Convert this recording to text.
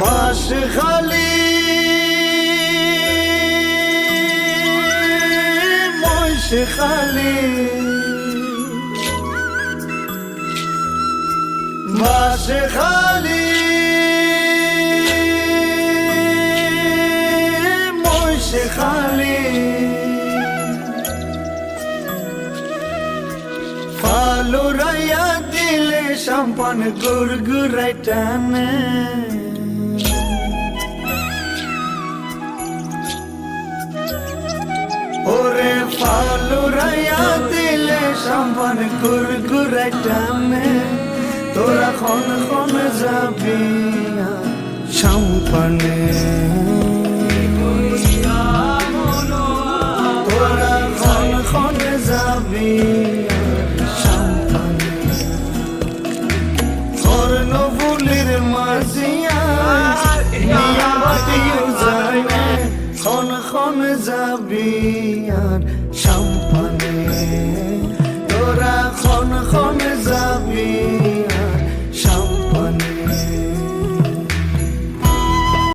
বাস খালি। মহিষ খালি। বাস খালি। মহিষ খালি। ফালুরাইয়া দিলে সম্পান গুরগুরাই টানে ফালুরাইয়া দিলে সম্পান গুরগুরাই টানে। তোরা খন খন যাবি সম্পানে তোরা খন যাবি সম্পানে কর্ণফুলের মাঝিয়া নিয়া زبیان شامپانه دور خون خون زبیان